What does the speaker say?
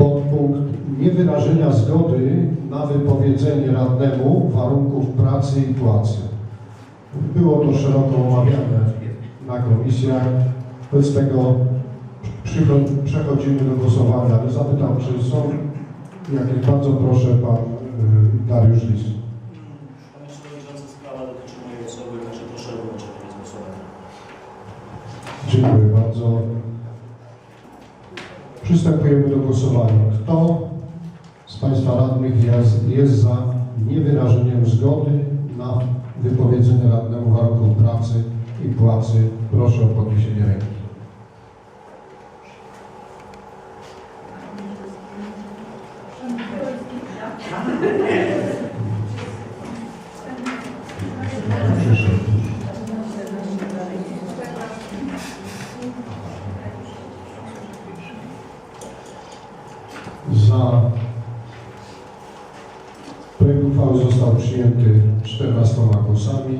Podpunkt niewyrażenia zgody na wypowiedzenie radnemu warunków pracy i płacy. Było to szeroko omawiane na komisjach. Wobec tego przechodzimy do głosowania. Ale zapytam, czy są jakieś, bardzo proszę, pan y, Dariusz Lis. Panie Przewodniczący, sprawa dotyczy mojej osoby, także proszę o wyłączenie z głosowania. Dziękuję bardzo. Przystępujemy do głosowania. Kto z Państwa radnych jest, jest za niewyrażeniem zgody na wypowiedzenie radnemu warunków pracy i płacy? Proszę o podniesienie ręki. Przyszedł. Za projekt uchwały został przyjęty 14 głosami.